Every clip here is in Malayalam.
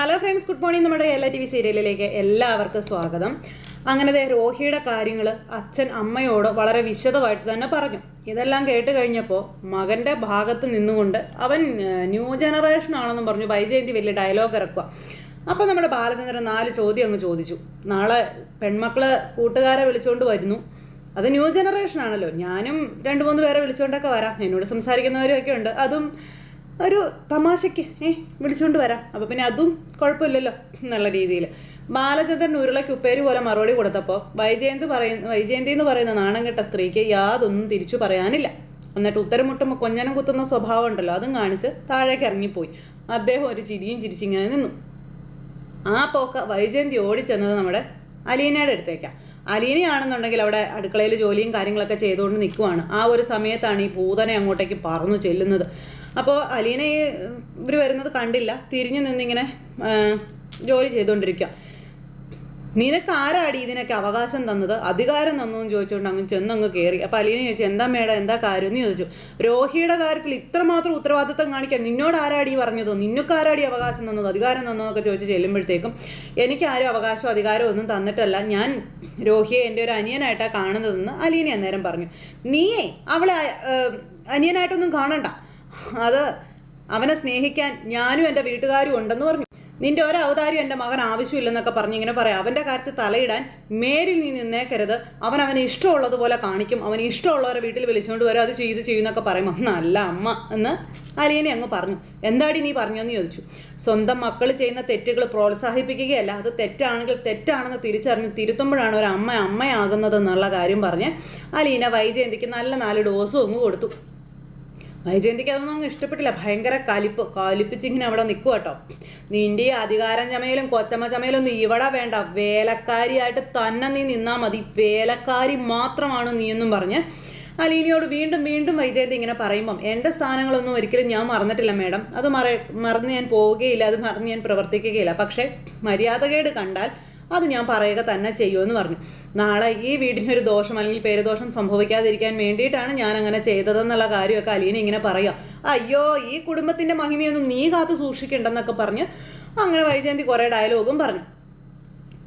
ഹലോ ഫ്രണ്ട്സ് ഗുഡ് മോർണിംഗ് നമ്മുടെ എല്ലാ ടി വി സീരിയലിലേക്ക് എല്ലാവർക്കും സ്വാഗതം. അങ്ങനെ ദേ രോഹിയുടെ കാര്യങ്ങൾ അച്ഛൻ അമ്മയോട് വളരെ വിശദമായിട്ട് തന്നെ പറഞ്ഞു. ഇതെല്ലാം കേട്ട് കഴിഞ്ഞപ്പോൾ മകന്റെ ഭാഗത്ത് നിന്നുകൊണ്ട് അവൻ ന്യൂ ജനറേഷൻ ആണെന്നും പറഞ്ഞു വൈജയന്തി വലിയ ഡയലോഗ് ഇറക്കുക. അപ്പോൾ നമ്മുടെ ബാലചന്ദ്രൻ നാല് ചോദ്യം അങ്ങ് ചോദിച്ചു. നാളെ പെൺമക്കൾ കൂട്ടുകാരെ വിളിച്ചുകൊണ്ട് വരുന്നു. അത് ന്യൂ ജനറേഷൻ ആണല്ലോ. ഞാനും രണ്ട് മൂന്ന് പേരെ വിളിച്ചുകൊണ്ടൊക്കെ വരാം. എന്നോട് സംസാരിക്കുന്നവരും ഒക്കെ ഉണ്ട്. അതും ഒരു തമാശയ്ക്ക് ഏ വിളിച്ചുകൊണ്ട് വരാം. അപ്പോൾ പിന്നെ അതും കുഴപ്പമില്ലല്ലോ എന്നുള്ള രീതിയിൽ. ബാലചന്ദ്രൻ ഉരുളയ്ക്ക് ഉപ്പേരി പോലെ മറുപടി കൊടുത്തപ്പോൾ വൈജയന്തി പറയുന്ന വൈജയന്തി എന്ന് പറയുന്ന നാണം കെട്ട സ്ത്രീക്ക് യാതൊന്നും തിരിച്ചു പറയാനില്ല. എന്നിട്ട് ഉത്തരം മുട്ടുമ്പോൾ കൊഞ്ഞനം കുത്തുന്ന സ്വഭാവം ഉണ്ടല്ലോ അതും കാണിച്ച് താഴേക്ക് ഇറങ്ങിപ്പോയി. അദ്ദേഹം ഒരു ചിരിയും ചിരിച്ചിങ്ങനെ നിന്നു. ആ പോക്ക വൈജയന്തി ഓടിച്ചെന്നത് നമ്മുടെ അലീനയുടെ അടുത്തേക്കാണ് അലീനയാണെന്നുണ്ടെങ്കിൽ അവിടെ അടുക്കളയിൽ ജോലിയും കാര്യങ്ങളൊക്കെ ചെയ്തുകൊണ്ട് നിൽക്കുവാണ് ആ ഒരു സമയത്താണ് ഈ പൂതനെ അങ്ങോട്ടേക്ക് പറന്നു ചെല്ലുന്നത്. അപ്പോൾ അലീന ഈ ഇവർ വരുന്നത് കണ്ടില്ല. തിരിഞ്ഞു നിന്നിങ്ങനെ ജോലി ചെയ്തുകൊണ്ടിരിക്കുക നിനക്ക് ആരാടി ഇതിനൊക്കെ അവകാശം തന്നത്? അധികാരം തന്നു എന്ന് ചോദിച്ചുകൊണ്ട് അങ്ങ് ചെന്നങ്ങ് കയറി അപ്പം അലീന ചോദിച്ചു എന്താ മേഡം? എന്താ കാര്യം? എന്ന് ചോദിച്ചു. രോഹിയുടെ കാര്യത്തിൽ ഇത്രമാത്രം ഉത്തരവാദിത്തം കാണിക്കാൻ നിന്നോട് ആരാടി പറഞ്ഞതോ? നിന്നൊക്കെ ആരാടി അവകാശം തന്നത്? അധികാരം തന്നതൊക്കെ ചോദിച്ച് ചെല്ലുമ്പോഴത്തേക്കും എനിക്ക് ആരും അവകാശമോ അധികാരമോ ഒന്നും തന്നിട്ടല്ല. ഞാൻ രോഹിയെ എന്റെ ഒരു അനിയനായിട്ടാണ് കാണുന്നതെന്ന് അലീന അന്നേരം പറഞ്ഞു. നീയേ അവളെ അനിയനായിട്ടൊന്നും കാണണ്ട. അത് അവനെ സ്നേഹിക്കാൻ ഞാനും എന്റെ വീട്ടുകാരും ഉണ്ടെന്ന് പറഞ്ഞു. നിന്റെ ഒരു ഔദാര്യം എന്റെ മകൻ ആവശ്യമില്ലെന്നൊക്കെ പറഞ്ഞ് ഇങ്ങനെ പറയാം. അവന്റെ കാര്യത്തിൽ തലയിടാൻ മേരിൽ നീ നിന്നേക്കരുത്. അവൻ അവന് ഇഷ്ടമുള്ളതുപോലെ കാണിക്കും. അവന് ഇഷ്ടമുള്ളവരെ വീട്ടിൽ വിളിച്ചുകൊണ്ട് വരും. അത് ചെയ്ത് ചെയ്യുന്നൊക്കെ പറയും നല്ല അമ്മ എന്ന് അലിയനെ അങ്ങ് പറഞ്ഞു. എന്താടി നീ പറഞ്ഞെന്ന് ചോദിച്ചു. സ്വന്തം മക്കൾ ചെയ്യുന്ന തെറ്റുകൾ പ്രോത്സാഹിപ്പിക്കുകയല്ല. അത് തെറ്റാണെങ്കിൽ തെറ്റാണെന്ന് തിരിച്ചറിഞ്ഞ് തിരുത്തുമ്പോഴാണ് ഒരു അമ്മ അമ്മയാകുന്നത് എന്നുള്ള കാര്യം പറഞ്ഞ് അലീന വൈജയന്തിക്ക് നല്ല നാല് ഡോസും അങ്ങ് കൊടുത്തു. വൈജയന്തിക്ക് അതൊന്നും അങ്ങ് ഇഷ്ടപ്പെട്ടില്ല. ഭയങ്കര കലിപ്പ് കലിപ്പിച്ചിങ്ങനെ അവിടെ നിൽക്കുക കേട്ടോ നിന്റെ ഈ അധികാരം ചമയിലും കൊച്ചമ്മ ചമയിലും നീ ഇവിടെ വേണ്ട. വേലക്കാരിയായിട്ട് തന്നെ നീ നിന്നാൽ മതി. വേലക്കാരി മാത്രമാണ് നീ എന്നും പറഞ്ഞ് അലീനയോട് വീണ്ടും വീണ്ടും വൈജയന്തി ഇങ്ങനെ പറയുമ്പം എന്റെ സ്ഥാനങ്ങളൊന്നും ഒരിക്കലും ഞാൻ മറന്നിട്ടില്ല മേഡം. അത് മറ മറന്ന് ഞാൻ പോവുകയില്ല. അത് മറന്ന് ഞാൻ പ്രവർത്തിക്കുകയില്ല. പക്ഷേ മര്യാദകേട് കണ്ടാൽ അത് ഞാൻ പറയുക തന്നെ ചെയ്യുമെന്ന് പറഞ്ഞു. നാളെ ഈ വീടിനൊരു ദോഷം അല്ലെങ്കിൽ പേരുദോഷം സംഭവിക്കാതിരിക്കാൻ വേണ്ടിയിട്ടാണ് ഞാൻ അങ്ങനെ ചെയ്തതെന്നുള്ള കാര്യമൊക്കെ അലീന ഇങ്ങനെ പറയുക. അയ്യോ ഈ കുടുംബത്തിന്റെ മഹിമയൊന്നും നീ കാത്തു സൂക്ഷിക്കണ്ടെന്നൊക്കെ പറഞ്ഞ് അങ്ങനെ വൈജയന്തി കുറേ ഡയലോഗും പറഞ്ഞു.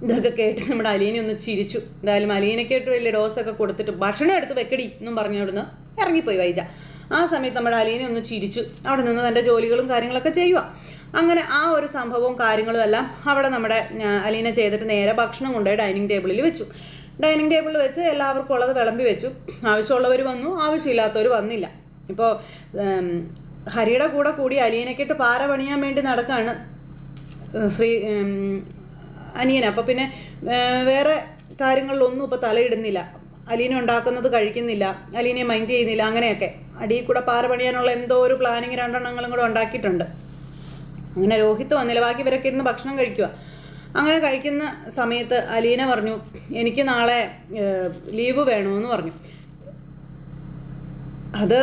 ഇതൊക്കെ കേട്ട് നമ്മുടെ അലീന ഒന്ന് ചിരിച്ചു. എന്തായാലും അലീനയ്ക്കായിട്ട് വലിയ ഡോസൊക്കെ കൊടുത്തിട്ട് ഭക്ഷണം എടുത്ത് വെക്കടി എന്നും പറഞ്ഞവിടുന്ന് ഇറങ്ങിപ്പോയി വൈജ. ആ സമയത്ത് നമ്മുടെ അലീനെ ഒന്ന് ചിരിച്ചു. അവിടെ നിന്ന് തന്റെ ജോലികളും കാര്യങ്ങളൊക്കെ ചെയ്യുക. അങ്ങനെ ആ ഒരു സംഭവവും കാര്യങ്ങളും എല്ലാം അവിടെ നമ്മുടെ അലീന ചെയ്തിട്ട് നേരെ ഭക്ഷണം കൊണ്ടുപോയി ഡൈനിങ് ടേബിളിൽ വെച്ചു. ഡൈനിങ് ടേബിളിൽ വെച്ച് എല്ലാവർക്കും ഉള്ളത് വിളമ്പി വെച്ചു. ആവശ്യമുള്ളവർ വന്നു ആവശ്യമില്ലാത്തവർ വന്നില്ല. ഇപ്പോൾ ഹരിയുടെ കൂടെ കൂടി അലീനക്കിട്ട് പാറ പണിയാൻ വേണ്ടി നടക്കുകയാണ് ശ്രീ അനിയൻ അപ്പോൾ പിന്നെ വേറെ കാര്യങ്ങളിലൊന്നും ഇപ്പോൾ തലയിടുന്നില്ല. അലീന ഉണ്ടാക്കുന്നത് കഴിക്കുന്നില്ല. അലീനെ മൈൻഡ് ചെയ്യുന്നില്ല. അങ്ങനെയൊക്കെ. അടിയിൽ കൂടെ പാറ പണിയാനുള്ള എന്തോ ഒരു പ്ലാനിങ് രണ്ടെണ്ണങ്ങളും കൂടെ ഉണ്ടാക്കിയിട്ടുണ്ട്. അങ്ങനെ രോഹിത്ത് വന്നില്ല ബാക്കി ഇവരൊക്കെ ഇരുന്ന് ഭക്ഷണം കഴിക്കുക അങ്ങനെ കഴിക്കുന്ന സമയത്ത് അലീന പറഞ്ഞു എനിക്ക് നാളെ ലീവ് വേണമെന്ന് പറഞ്ഞു. അത്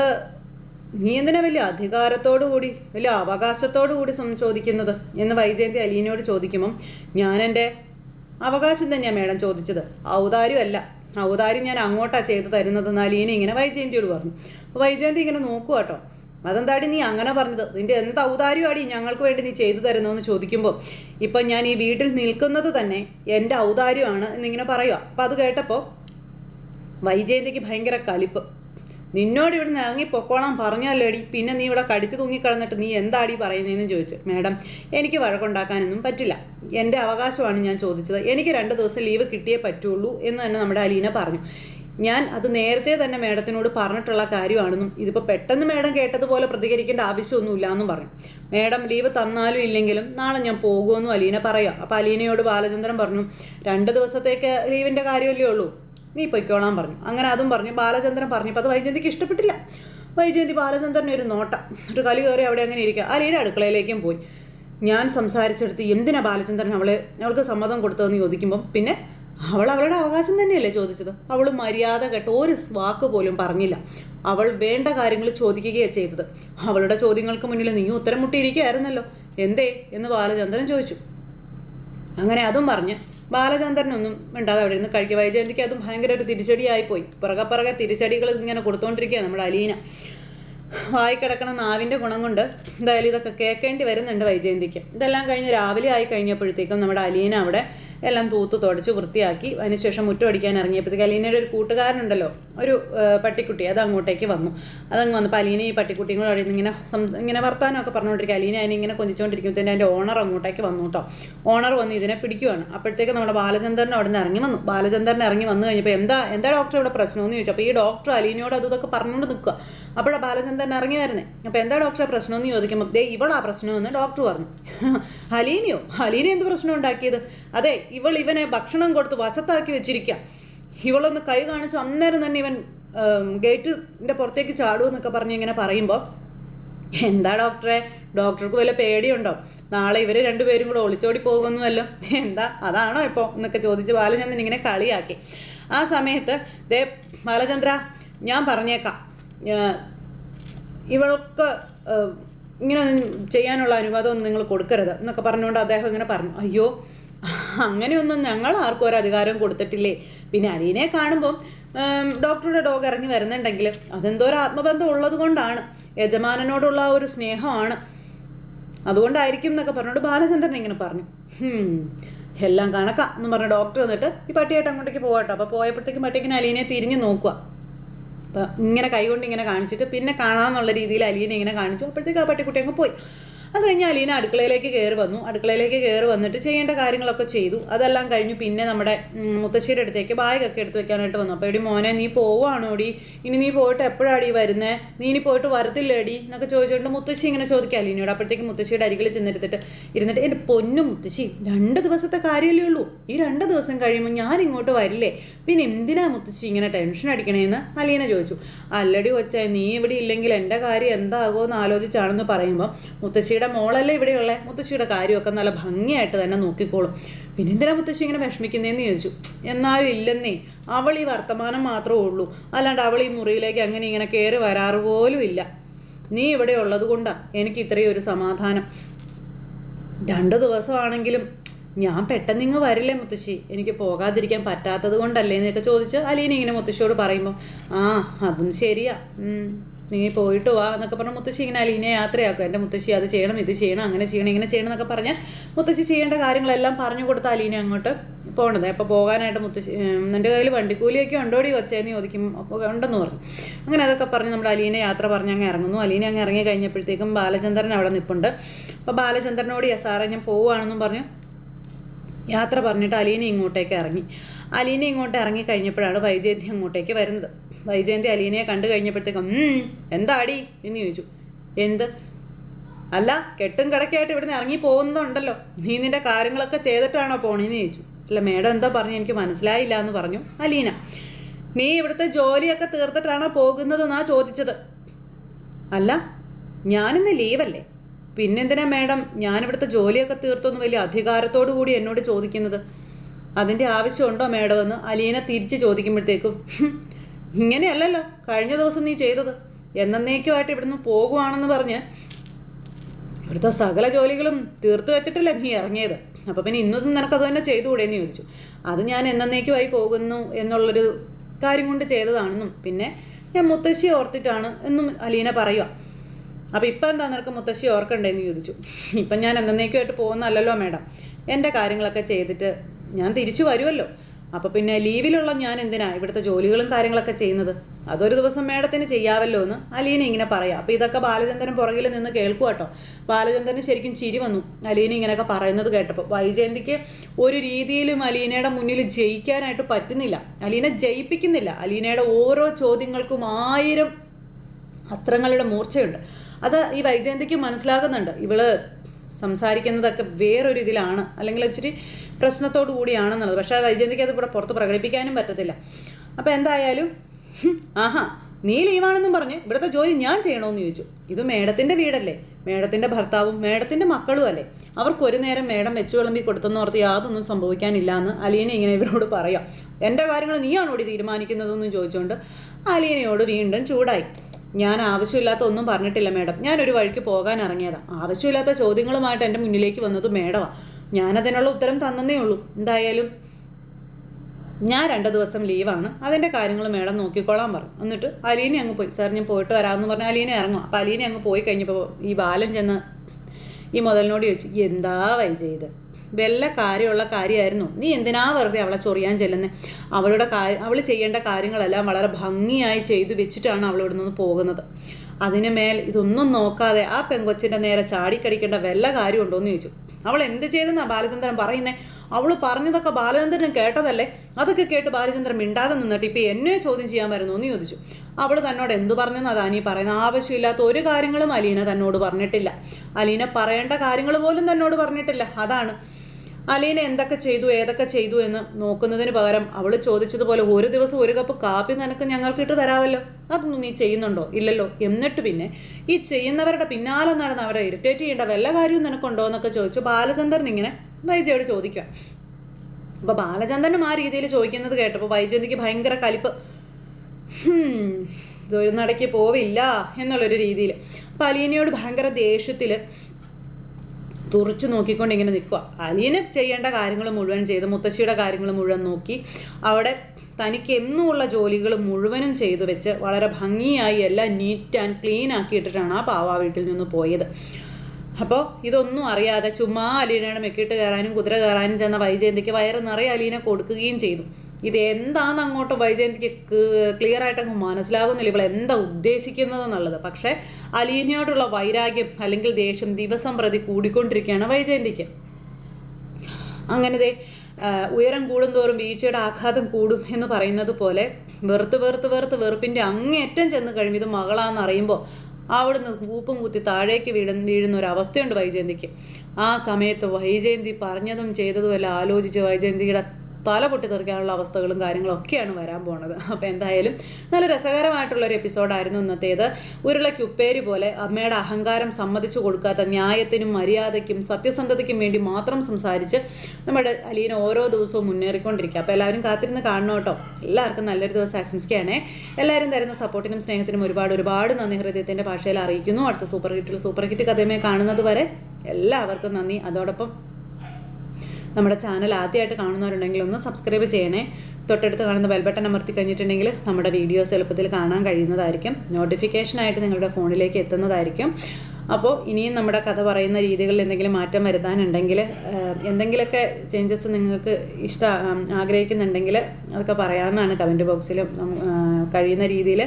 നീ എന്തിനാ വലിയ അധികാരത്തോടു കൂടി വലിയ അവകാശത്തോടു കൂടി ചോദിക്കുന്നത് എന്ന് വൈജയന്തി അലീനയോട് ചോദിക്കുമ്പം ഞാൻ എന്റെ അവകാശം തന്നെയാണ് മേഡം ചോദിച്ചത്. ഔദാര്യമല്ല ഔദാര്യം ഞാൻ അങ്ങോട്ടാ ചെയ്തു തരുന്നതെന്ന് അലീന ഇങ്ങനെ വൈജയന്തിയോട് പറഞ്ഞു. അപ്പോൾ വൈജയന്തി ഇങ്ങനെ നോക്കുക കേട്ടോ അതെന്താടി നീ അങ്ങനെ പറഞ്ഞത്? നിന്റെ എന്ത് ഔദാര്യമാടി ഞങ്ങൾക്ക് വേണ്ടി നീ ചെയ്തു തരുന്നതെന്ന് ചോദിക്കുമ്പോൾ ഇപ്പം ഞാൻ ഈ വീട്ടിൽ നിൽക്കുന്നത് തന്നെ എന്റെ ഔദാര്യമാണ് എന്നിങ്ങനെ പറയുക അപ്പം അത് കേട്ടപ്പോൾ വൈജയന്തിക്ക് ഭയങ്കര കലിപ്പ്. നിന്നോട് ഇവിടെ നിന്ന് ഇറങ്ങി പൊക്കോളാൻ പറഞ്ഞല്ലേടി പിന്നെ നീ ഇവിടെ കടിച്ചു തൂങ്ങിക്കിടന്നിട്ട് നീ എന്താടി പറയുന്നതെന്ന് ചോദിച്ചു. മാഡം എനിക്ക് വഴക്കുണ്ടാക്കാനൊന്നും പറ്റില്ല. എന്റെ അവകാശമാണ് ഞാൻ ചോദിച്ചത്. എനിക്ക് രണ്ട് ദിവസം ലീവ് കിട്ടിയേ പറ്റുള്ളൂ എന്ന് തന്നെ നമ്മുടെ അലീന പറഞ്ഞു. ഞാൻ അത് നേരത്തെ തന്നെ മേഡത്തിനോട് പറഞ്ഞിട്ടുള്ള കാര്യമാണെന്നും ഇതിപ്പോൾ പെട്ടെന്ന് മേഡം കേട്ടതുപോലെ പ്രതികരിക്കേണ്ട ആവശ്യമൊന്നുമില്ല എന്നും പറഞ്ഞു. മേഡം ലീവ് തന്നാലും ഇല്ലെങ്കിലും നാളെ ഞാൻ പോകുമെന്നും അലീന പറയാം അപ്പോൾ അലീനയോട് ബാലചന്ദ്രൻ പറഞ്ഞു രണ്ട് ദിവസത്തേക്ക് ലീവിന്റെ കാര്യമല്ലേ ഉള്ളൂ? നീ പൊയ്ക്കോളാൻ പറഞ്ഞു. അങ്ങനെ അതും പറഞ്ഞു. ബാലചന്ദ്രൻ പറഞ്ഞപ്പോൾ അത് വൈജയന്തിക്ക് ഇഷ്ടപ്പെട്ടില്ല. വൈജയന്തി ബാലചന്ദ്രനെ ഒരു നോട്ടം. ഒരു കലി കയറി അവിടെ അങ്ങനെ ഇരിക്കുക. അലീന അടുക്കളയിലേക്കും പോയി. ഞാൻ സംസാരിച്ചെടുത്ത് എന്തിനാ ബാലചന്ദ്രൻ അവളെ അവൾക്ക് സമ്മതം കൊടുത്തതെന്ന് ചോദിക്കുമ്പം പിന്നെ അവൾ അവളുടെ അവകാശം തന്നെയല്ലേ ചോദിച്ചത്? അവൾ മര്യാദ കേട്ട് ഒരു വാക്ക് പോലും പറഞ്ഞില്ല. അവൾ വേണ്ട കാര്യങ്ങൾ ചോദിക്കുകയാണ് ചെയ്തത്. അവളുടെ ചോദ്യങ്ങൾക്ക് മുന്നിൽ നീ ഉത്തരം മുട്ടിയിരിക്കുകയായിരുന്നല്ലോ. എന്തേ? എന്ന് ബാലചന്ദ്രൻ ചോദിച്ചു. അങ്ങനെ അതും പറഞ്ഞ് ബാലചന്ദ്രനൊന്നും മിണ്ടാതെ അവിടെ നിന്ന് കഴിക്കുക. വൈജയന്തിക്ക് അതും ഭയങ്കര ഒരു തിരിച്ചടിയായിപ്പോയി പിറകെ പിറകെ തിരിച്ചടികൾ ഇങ്ങനെ കൊടുത്തോണ്ടിരിക്കുക നമ്മുടെ അലീന. വായി കിടക്കണ നാവിന്റെ ഗുണം കൊണ്ട് എന്തായാലും ഇതൊക്കെ കേൾക്കേണ്ടി വരുന്നുണ്ട് വൈജയന്തിക്ക്. ഇതെല്ലാം കഴിഞ്ഞ് രാവിലെ ആയി കഴിഞ്ഞപ്പോഴത്തേക്കും നമ്മുടെ അലീന അവിടെ എല്ലാം തൂത്ത് തുടച്ച് വൃത്തിയാക്കി. അതിനുശേഷം മുറ്റമടിക്കാൻ ഇറങ്ങിയപ്പോഴത്തേക്ക് അലീനയുടെ ഒരു കൂട്ടുകാരനുണ്ടല്ലോ. ഒരു പട്ടിക്കുട്ടി. അത് അങ്ങോട്ടേക്ക് വന്നു. അതങ്ങ് വന്നപ്പോൾ അലീന ഈ പട്ടിക്കുട്ടിയും കൂടെ അവിടെ ഇങ്ങനെ ഇങ്ങനെ വർത്താനമൊക്കെ പറഞ്ഞുകൊണ്ടിരിക്കുക. അലീന അതിനെ ഇങ്ങനെ കൊഞ്ചിച്ചുകൊണ്ടിരിക്കുമ്പോഴത്തേന് അതിന്റെ ഓണർ അങ്ങോട്ടേക്ക് വന്നു കേട്ടോ. ഓണർ വന്ന് ഇതിനെ പിടിക്കുവാണ്. അപ്പോഴത്തേക്ക് നമ്മുടെ ബാലചന്ദ്രൻ അവിടെ നിന്ന് ഇറങ്ങി വന്നു. ബാലചന്ദ്രൻ ഇറങ്ങി വന്നു കഴിഞ്ഞപ്പോൾ എന്താ എന്താ ഡോക്ടർ ഇവിടെ പ്രശ്നമെന്ന് ചോദിച്ചു. അപ്പോൾ ഈ ഡോക്ടർ അലീനയോട് അതും ഇതൊക്കെ പറഞ്ഞുകൊണ്ട് നിൽക്കുക അപ്പോഴാണ് ബാലചന്ദ്രൻ ഇറങ്ങി വരുന്നത് അപ്പോൾ എന്താ ഡോക്ടറെ പ്രശ്നമെന്ന് ചോദിക്കുമ്പോൾ ദേ ഇവളാ പ്രശ്നമെന്ന് ഡോക്ടർ പറഞ്ഞു. ഹലീനിയോ? ഹലീന എന്ത് പ്രശ്നം ഉണ്ടാക്കിയത്? അതെ ഇവൾ ഇവനെ ഭക്ഷണം കൊടുത്ത് വശത്താക്കി വെച്ചിരിക്കുക ഇവളൊന്ന് കൈ കാണിച്ച് അന്നേരം തന്നെ ഇവൻ ഗേറ്റിന്റെ പുറത്തേക്ക് ചാടുമെന്നൊക്കെ പറഞ്ഞ് ഇങ്ങനെ പറയുമ്പോൾ എന്താ ഡോക്ടറെ ഡോക്ടർക്ക് വല്ല പേടിയുണ്ടോ? നാളെ ഇവർ രണ്ടുപേരും കൂടെ ഒളിച്ചോടി പോകുന്നുവല്ലോ. എന്താ അതാണോ ഇപ്പോൾ എന്നൊക്കെ ചോദിച്ച് ബാലചന്ദ്രൻ ഇങ്ങനെ കളിയാക്കി. ആ സമയത്ത് ദേ ബാലചന്ദ്ര ഞാൻ പറഞ്ഞേക്കാം. ഇവൾക്ക് ഇങ്ങനെ ചെയ്യാനുള്ള അനുവാദമൊന്നും നിങ്ങൾ കൊടുക്കരുത് എന്നൊക്കെ പറഞ്ഞുകൊണ്ട് അദ്ദേഹം ഇങ്ങനെ പറഞ്ഞു. അയ്യോ അങ്ങനെയൊന്നും ഞങ്ങൾ ആർക്കും ഒരു അധികാരം കൊടുത്തിട്ടില്ലേ? പിന്നെ അലീനെ കാണുമ്പം ഡോക്ടറുടെ ഡോഗ് ഇറങ്ങി വരുന്നുണ്ടെങ്കിൽ അതെന്തോ ഒരു ആത്മബന്ധം ഉള്ളത് കൊണ്ടാണ്. യജമാനനോടുള്ള ഒരു സ്നേഹമാണ്. അതുകൊണ്ടായിരിക്കും എന്നൊക്കെ പറഞ്ഞുകൊണ്ട് ബാലചന്ദ്രൻ ഇങ്ങനെ പറഞ്ഞു. എല്ലാം കണക്കാം എന്ന് പറഞ്ഞ ഡോക്ടർ വന്നിട്ട് ഈ പട്ടിയായിട്ട് അങ്ങോട്ടേക്ക് പോകട്ടോ അപ്പോൾ പോയപ്പോഴത്തേക്കും പട്ടിക്കിന് അലീനെ തിരിഞ്ഞ് നോക്കുക അപ്പോൾ ഇങ്ങനെ കൈകൊണ്ട് ഇങ്ങനെ കാണിച്ചിട്ട് പിന്നെ കാണാമെന്നുള്ള രീതിയിൽ അലീനെ ഇങ്ങനെ കാണിച്ചു. അപ്പോഴത്തേക്ക് ആ പട്ടിക്കുട്ടി അങ്ങ് പോയി. അത് കഴിഞ്ഞ് അലീന അടുക്കളയിലേക്ക് കയറി വന്നു. അടുക്കളയിലേക്ക് കയറി വന്നിട്ട് ചെയ്യേണ്ട കാര്യങ്ങളൊക്കെ ചെയ്തു. അതെല്ലാം കഴിഞ്ഞു പിന്നെ നമ്മുടെ മുത്തശ്ശിയുടെ അടുത്തേക്ക് ബാഗൊക്കെ എടുത്ത് വെക്കാനായിട്ട് വന്നു. അപ്പോൾ എടി മോനെ നീ പോവാണോ ഡി ഇനി നീ പോയിട്ട് എപ്പോഴാടി വരുന്നേ? നീ ഇനി പോയിട്ട് വരത്തില്ലേടി? എന്നൊക്കെ ചോദിച്ചുകൊണ്ട് മുത്തശ്ശി ഇങ്ങനെ ചോദിക്കാം അലീനയോട്. അപ്പോഴത്തേക്ക് മുത്തശ്ശിയുടെ അരികിൽ ചെന്നിരുത്തിട്ട് ഇരുന്നിട്ട് എന്റെ പൊന്നു മുത്തശ്ശി രണ്ട് ദിവസത്തെ കാര്യമല്ലേ ഉള്ളൂ. ഈ രണ്ട് ദിവസം കഴിയുമ്പോൾ ഞാൻ ഇങ്ങോട്ട് വരില്ലേ? പിന്നെ എന്തിനാ മുത്തശ്ശി ഇങ്ങനെ ടെൻഷൻ അടിക്കണേന്ന് അലീന ചോദിച്ചു. അല്ലടി കൊച്ചേ നീ ഇവിടെ ഇല്ലെങ്കിൽ എന്റെ കാര്യം എന്താകുമോ എന്ന് ആലോചിച്ചാണെന്ന് പറയുമ്പോൾ മുത്തശ്ശിയുടെ മോളല്ലേ ഇവിടെയുള്ളേ? മുത്തശ്ശിയുടെ കാര്യമൊക്കെ നല്ല ഭംഗിയായിട്ട് തന്നെ നോക്കിക്കോളും. പിന്നെ എന്തിനാ മുത്തശ്ശി ഇങ്ങനെ വിഷമിക്കുന്നതെന്ന് ചോദിച്ചു. എന്നാലും ഇല്ലെന്നേ അവൾ ഈ വർത്തമാനം മാത്രമേ ഉള്ളൂ. അല്ലാണ്ട് അവൾ ഈ മുറിയിലേക്ക് അങ്ങനെ ഇങ്ങനെ കയറി വരാറ് പോലും ഇല്ല. നീ ഇവിടെ ഉള്ളത് കൊണ്ടാണ് എനിക്ക് ഇത്രയും ഒരു സമാധാനം. രണ്ട് ദിവസമാണെങ്കിലും ഞാൻ പെട്ടെന്ന് ഇങ്ങ് വരില്ലേ മുത്തശ്ശി? എനിക്ക് പോകാതിരിക്കാൻ പറ്റാത്തത് കൊണ്ടല്ലേ എന്നൊക്കെ ചോദിച്ച് അലീന ഇങ്ങനെ മുത്തശ്ശിയോട് പറയുമ്പോൾ ആ അതും ശരിയാ. നീ പോയിട്ട് വാ എന്നൊക്കെ പറഞ്ഞ മുത്തശ്ശി ഇങ്ങനെ അലീനെ യാത്രയാക്കും. എന്റെ മുത്തശ്ശി അത് ചെയ്യണം ഇത് ചെയ്യണം അങ്ങനെ ചെയ്യണം ഇങ്ങനെ ചെയ്യണം എന്നൊക്കെ പറഞ്ഞ് മുത്തശ്ശി ചെയ്യേണ്ട കാര്യങ്ങളെല്ലാം പറഞ്ഞു കൊടുത്ത അലീനെ അങ്ങോട്ട് പോകണത് അപ്പോൾ പോകാനായിട്ട് മുത്തശ്ശി എന്റെ കയ്യിൽ വണ്ടിക്കൂലിയൊക്കെ ഉണ്ടോടി കൊച്ചേന്ന് ചോദിക്കും. അപ്പോൾ ഉണ്ടെന്ന് പറഞ്ഞു. അങ്ങനെ അതൊക്കെ പറഞ്ഞ് നമ്മൾ അലീനെ യാത്ര പറഞ്ഞ് അങ്ങ് ഇറങ്ങുന്നു. അലീനെ അങ്ങ് ഇറങ്ങി കഴിഞ്ഞപ്പോഴത്തേക്കും ബാലചന്ദ്രൻ അവിടെ നിൽപ്പുണ്ട് അപ്പോൾ ബാലചന്ദ്രനോട് സാറേ ഞാൻ പോവുകയാണെന്നും പറഞ്ഞു യാത്ര പറഞ്ഞിട്ട് അലീനെ ഇങ്ങോട്ടേക്ക് ഇറങ്ങി. അലീനെ ഇങ്ങോട്ട് ഇറങ്ങി കഴിഞ്ഞപ്പോഴാണ് വൈജയന്തി അങ്ങോട്ടേക്ക് വരുന്നത്. വൈജയന്തി അലീനയെ കണ്ടു കഴിഞ്ഞപ്പോഴത്തേക്കും എന്താടി? എന്ന് ചോദിച്ചു. എന്ത്? അല്ല കെട്ടും കിടക്കായിട്ട് ഇവിടുന്ന് ഇറങ്ങി പോകുന്നുണ്ടല്ലോ. നീ നിന്റെ കാര്യങ്ങളൊക്കെ ചെയ്തിട്ടാണോ പോണെന്ന് ചോദിച്ചു. അല്ല മേഡം എന്താ പറഞ്ഞു? എനിക്ക് മനസ്സിലായില്ല എന്ന് പറഞ്ഞു അലീന. നീ ഇവിടുത്തെ ജോലിയൊക്കെ തീർത്തിട്ടാണോ പോകുന്നതെന്നാ ചോദിച്ചത്? അല്ല ഞാനിന്ന് ലീവല്ലേ. പിന്നെന്തിനാ മേഡം ഞാനിവിടുത്തെ ജോലിയൊക്കെ തീർത്തൊന്ന് വലിയ അധികാരത്തോടു കൂടി എന്നോട് ചോദിക്കുന്നത്? അതിന്റെ ആവശ്യമുണ്ടോ മേഡം? എന്ന് അലീന തിരിച്ച് ചോദിക്കുമ്പോഴത്തേക്കും "ഹും, ഇങ്ങനെയല്ലല്ലോ. കഴിഞ്ഞ ദിവസം നീ ചെയ്തത്. എന്നേക്കുമായിട്ട് ഇവിടുന്ന് പോകുവാണെന്ന് പറഞ്ഞ് ഇവിടുത്തെ സകല ജോലികളും തീർത്തു വെച്ചിട്ടില്ല നീ ഇറങ്ങിയത്. അപ്പോൾ പിന്നെ ഇന്നും നിനക്കത് തന്നെ ചെയ്തുകൂടെയെന്ന് ചോദിച്ചു. അത് ഞാൻ എന്നേക്കുമായി പോകുന്നു എന്നുള്ളൊരു കാര്യം കൊണ്ട് ചെയ്തതാണെന്നും പിന്നെ ഞാൻ മുത്തശ്ശി ഓർത്തിട്ടാണ് എന്നും അലീന പറയുക അപ്പോൾ ഇപ്പം എന്താ നിനക്ക് മുത്തശ്ശി ഓർക്കണ്ടേന്ന് ചോദിച്ചു. ഇപ്പം ഞാൻ എന്നേക്കുമായിട്ട് പോകുന്നല്ലോ മേഡം. എന്റെ കാര്യങ്ങളൊക്കെ ചെയ്തിട്ട് ഞാൻ തിരിച്ചു വരുമല്ലോ അപ്പോൾ പിന്നെ ലീവിലുള്ള ഞാൻ എന്തിനാ ഇവിടുത്തെ ജോലികളും കാര്യങ്ങളൊക്കെ ചെയ്യുന്നത്? അതൊരു ദിവസം മേഡത്തിന് ചെയ്യാവല്ലോ എന്ന് അലീന ഇങ്ങനെ പറയാം. അപ്പോൾ ഇതൊക്കെ ബാലചന്ദ്രൻ പുറകിൽ നിന്ന് കേൾക്കുക കേട്ടോ. ബാലചന്ദ്രന് ശരിക്കും ചിരി വന്നു. അലീന ഇങ്ങനെയൊക്കെ പറയുന്നത് കേട്ടപ്പോൾ വൈജയന്തിക്ക് ഒരു രീതിയിലും അലീനയുടെ മുന്നിൽ ജയിക്കാനായിട്ട് പറ്റുന്നില്ല. അലീന ജയിപ്പിക്കുന്നില്ല. അലീനയുടെ ഓരോ ചോദ്യങ്ങൾക്കും ആയിരം അസ്ത്രങ്ങളുടെ മൂർച്ചയുണ്ട്. അത് ഈ വൈജയന്തിക്ക് മനസ്സിലാകുന്നുണ്ട്. ഇവൾ സംസാരിക്കുന്നതൊക്കെ വേറൊരു ഇതിലാണ്. അല്ലെങ്കിൽ ഇച്ചിരി പ്രശ്നത്തോടു കൂടിയാണെന്നുള്ളത്. പക്ഷേ വൈജയന്തിക്ക് അത് ഇവിടെ പുറത്ത് പ്രകടിപ്പിക്കാനും പറ്റത്തില്ല. അപ്പോൾ എന്തായാലും ആഹാ നീ ലീവാണെന്നും പറഞ്ഞ് ഇവിടുത്തെ ജോലി ഞാൻ ചെയ്യണമെന്ന് ചോദിച്ചു. ഇത് മേഡത്തിന്റെ വീടല്ലേ? മേഡത്തിന്റെ ഭർത്താവും മേഡത്തിന്റെ മക്കളും അല്ലേ? അവർക്ക് ഒരു നേരം മേഡം വെച്ചു വിളമ്പി കൊടുത്തെന്ന് ഓർത്ത് യാതൊന്നും സംഭവിക്കാനില്ല എന്ന് അലീന ഇങ്ങനെ ഇവരോട് പറയാം. എന്റെ കാര്യങ്ങൾ നീയാണോടി തീരുമാനിക്കുന്നതെന്നും ചോദിച്ചുകൊണ്ട് അലീനയോട് വീണ്ടും ചൂടായി. ഞാൻ ആവശ്യമില്ലാത്ത ഒന്നും പറഞ്ഞിട്ടില്ല മേഡം. ഞാനൊരു വഴിക്ക് പോകാൻ ഇറങ്ങിയതാ. ആവശ്യമില്ലാത്ത ചോദ്യങ്ങളുമായിട്ട് എന്റെ മുന്നിലേക്ക് വന്നത് മേഡമാണ് ഞാനതിനുള്ള ഉത്തരം തന്നേ ഉള്ളൂ. എന്തായാലും ഞാൻ രണ്ട് ദിവസം ലീവാണ്. അതിന്റെ കാര്യങ്ങൾ മേഡം നോക്കിക്കോളാൻ പറഞ്ഞു. എന്നിട്ട് അലീനെ അങ്ങ് പോയി. സാർ ഞാൻ പോയിട്ട് വരാമെന്ന് പറഞ്ഞാൽ അലീനെ ഇറങ്ങും അപ്പോൾ അലീനെ അങ്ങ് പോയി കഴിഞ്ഞപ്പോൾ ഈ ബാലൻ ചെന്ന് ഈ മുതലിനോട് ചോദിച്ചു എന്താ വൈ ചെയ്ത് വല്ല കാര്യമുള്ള കാര്യമായിരുന്നു. നീ എന്തിനാ വെറുതെ അവളെ ചൊറിയാൻ ചെല്ലുന്നത് അവളുടെ കാര്യം അവൾ ചെയ്യേണ്ട കാര്യങ്ങളെല്ലാം വളരെ ഭംഗിയായി ചെയ്തു വെച്ചിട്ടാണ് അവൾ ഇവിടെ നിന്ന് പോകുന്നത്. അതിന് മേൽ ഇതൊന്നും നോക്കാതെ ആ പെങ്കൊച്ചിന്റെ നേരെ ചാടിക്കടിക്കേണ്ട വല്ല കാര്യമുണ്ടോ എന്ന് ചോദിച്ചു. അവൾ എന്ത് ചെയ്തെന്നാ ബാലചന്ദ്രൻ പറയുന്നേ? അവൾ പറഞ്ഞതൊക്കെ ബാലചന്ദ്രൻ കേട്ടതല്ലേ? അതൊക്കെ കേട്ട് ബാലചന്ദ്രൻ മിണ്ടാതെ നിന്നിട്ട് ഇപ്പം എന്നെ ചോദ്യം ചെയ്യാൻ വരുന്നു എന്ന് ചോദിച്ചു. അവൾ തന്നോട് എന്തു പറഞ്ഞെന്ന് അതാനീ പറയുന്നത് ആവശ്യമില്ലാത്ത ഒരു കാര്യങ്ങളും അലീന തന്നോട് പറഞ്ഞിട്ടില്ല. അലീന പറയേണ്ട കാര്യങ്ങൾ പോലും തന്നോട് പറഞ്ഞിട്ടില്ല. അതാണ്. അലീന എന്തൊക്കെ ചെയ്തു ഏതൊക്കെ ചെയ്തു എന്ന് നോക്കുന്നതിന് പകരം അവൾ ചോദിച്ചതുപോലെ ഒരു ദിവസം ഒരു കപ്പ് കാപ്പി നിനക്ക് ഞങ്ങൾക്ക് ഇട്ട് തരാമല്ലോ. അതൊന്നും നീ ചെയ്യുന്നുണ്ടോ? ഇല്ലല്ലോ. എന്നിട്ട് പിന്നെ ഈ ചെയ്യുന്നവരുടെ പിന്നാലെ നടന്ന് അവരെ ഇറിറ്റേറ്റ് ചെയ്യേണ്ട വല്ല കാര്യവും നിനക്കുണ്ടോ എന്നൊക്കെ ചോദിച്ചു ബാലചന്ദ്രൻ ഇങ്ങനെ വൈജയോട് ചോദിക്കുക. അപ്പോൾ ബാലചന്ദ്രനും ആ രീതിയിൽ ചോദിക്കുന്നത് കേട്ടപ്പോൾ വൈജയന്തിക്ക് ഭയങ്കര കലിപ്പ്. ഇതൊരു നടക്ക് പോവില്ല എന്നുള്ളൊരു രീതിയിൽ. അപ്പോൾ അലീനയോട് ഭയങ്കര ദേഷ്യത്തിൽ തുറച്ചു നോക്കിക്കൊണ്ട് ഇങ്ങനെ നിൽക്കുക. അലീന് ചെയ്യേണ്ട കാര്യങ്ങൾ മുഴുവൻ ചെയ്ത് മുത്തശ്ശിയുടെ കാര്യങ്ങൾ മുഴുവൻ നോക്കി അവിടെ തനിക്ക് എന്നുമുള്ള ജോലികൾ മുഴുവനും ചെയ്തു വെച്ച് വളരെ ഭംഗിയായി എല്ലാം നീറ്റ് ആൻഡ് ക്ലീൻ ആക്കിയിട്ടിട്ടാണ് ആ പാവ വീട്ടിൽ നിന്ന് പോയത്. അപ്പോൾ ഇതൊന്നും അറിയാതെ ചുമ്മാ അലീനയുടെ മെക്കിട്ട് കയറാനും കുതിര കയറാനും ചെന്ന വൈജയന്തിക്ക് വയറ് നിറയെ അലീന കൊടുക്കുകയും ചെയ്തു. ഇത് എന്താണെന്ന് അങ്ങോട്ട് വൈജയന്തിക്ക് ക്ലിയർ ആയിട്ട് അങ്ങ് മനസ്സിലാകുന്നില്ല. ഇവിടെ എന്താ ഉദ്ദേശിക്കുന്നത് എന്നുള്ളത്. പക്ഷേ അലീനയോടുള്ള വൈരാഗ്യം അല്ലെങ്കിൽ ദേഷ്യം ദിവസം പ്രതി കൂടിക്കൊണ്ടിരിക്കുകയാണ് വൈജയന്തിക്ക്. അങ്ങനെ ദേ ആ, ഉയരം കൂടുന്തോറും വീഴ്ചയുടെ ആഘാതം കൂടും എന്ന് പറയുന്നത് പോലെ വെറുത്ത് വെറുത്ത് വെറുത്ത് വെറുപ്പിന്റെ അങ്ങേറ്റം ചെന്ന് കഴിയും ഇത് മകളാന്ന് അറിയുമ്പോൾ അവിടുന്ന് കൂപ്പും കുത്തി താഴേക്ക് വീഴ വീഴുന്ന ഒരു അവസ്ഥയുണ്ട് വൈജയന്തിക്ക്. ആ സമയത്ത് വൈജയന്തി പറഞ്ഞതും ചെയ്തതും എല്ലാം ആലോചിച്ച് വൈജയന്തിയുടെ തല പൊട്ടിത്തെറിക്കാനുള്ള അവസ്ഥകളും കാര്യങ്ങളും ഒക്കെയാണ് വരാൻ പോണത്. അപ്പോൾ എന്തായാലും നല്ല രസകരമായിട്ടുള്ള ഒരു എപ്പിസോഡായിരുന്നു ഇന്നത്തേത്. ഉരുളയ്ക്ക് ഉപ്പേരി പോലെ അമ്മയുടെ അഹങ്കാരം സമ്മതിച്ചു കൊടുക്കാത്ത ന്യായത്തിനും മര്യാദയ്ക്കും സത്യസന്ധതയ്ക്കും വേണ്ടി മാത്രം സംസാരിച്ച് നമ്മുടെ അലീന ഓരോ ദിവസവും മുന്നേറിക്കൊണ്ടിരിക്കുക. അപ്പോൾ എല്ലാവരും കാത്തിരുന്ന് കാണണം കേട്ടോ. എല്ലാവർക്കും നല്ലൊരു ദിവസം ആശംസിക്കുകയാണേ. എല്ലാവരും തരുന്ന സപ്പോർട്ടിനും സ്നേഹത്തിനും ഒരുപാട് ഒരുപാട് നന്ദി. ഹൃദയത്തിന്റെ ഭാഷയിൽ അറിയിക്കുന്നു. അടുത്ത സൂപ്പർ ഹിറ്റിൽ സൂപ്പർ ഹിറ്റ് കഥയുമായി കാണുന്നത് വരെ എല്ലാവർക്കും നന്ദി. അതോടൊപ്പം നമ്മുടെ ചാനൽ ആദ്യമായിട്ട് കാണുന്നവരുണ്ടെങ്കിൽ ഒന്ന് സബ്സ്ക്രൈബ് ചെയ്യണേ. തൊട്ടടുത്ത് കാണുന്ന ബെൽ ബട്ടൺ അമർത്തി കഴിഞ്ഞിട്ടുണ്ടെങ്കിൽ നമ്മുടെ വീഡിയോസ് എളുപ്പത്തിൽ കാണാൻ കഴിയുന്നതായിരിക്കും. നോട്ടിഫിക്കേഷനായിട്ട് നിങ്ങളുടെ ഫോണിലേക്ക് എത്തുന്നതായിരിക്കും. അപ്പോൾ ഇനിയും നമ്മുടെ കഥ പറയുന്ന രീതികളിൽ എന്തെങ്കിലും മാറ്റം വരുത്താനുണ്ടെങ്കിൽ എന്തെങ്കിലുമൊക്കെ ചേഞ്ചസ് നിങ്ങൾക്ക് ഇഷ്ട ആഗ്രഹിക്കുന്നുണ്ടെങ്കിൽ അതൊക്കെ പറയാവുന്നതാണ് കമന്റ് ബോക്സിൽ കഴിയുന്ന രീതിയിൽ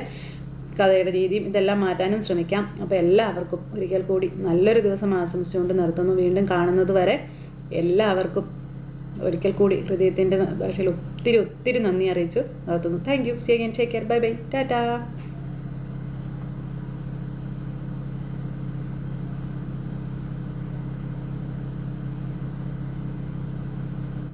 കഥയുടെ രീതിയും ഇതെല്ലാം മാറ്റാനും ശ്രമിക്കാം. അപ്പോൾ എല്ലാവർക്കും ഒരിക്കൽ കൂടി നല്ലൊരു ദിവസം ആശംസിച്ചുകൊണ്ട് നിർത്തുന്നു. വീണ്ടും കാണുന്നത് വരെ എല്ലാവർക്കും ഒരിക്കൽ കൂടി ഹൃദയത്തിന്റെ ഭാഷയിൽ ഒത്തിരി ഒത്തിരി നന്ദി അറിയിച്ചു. നടത്തുന്നു thank you see again take care bye bye tata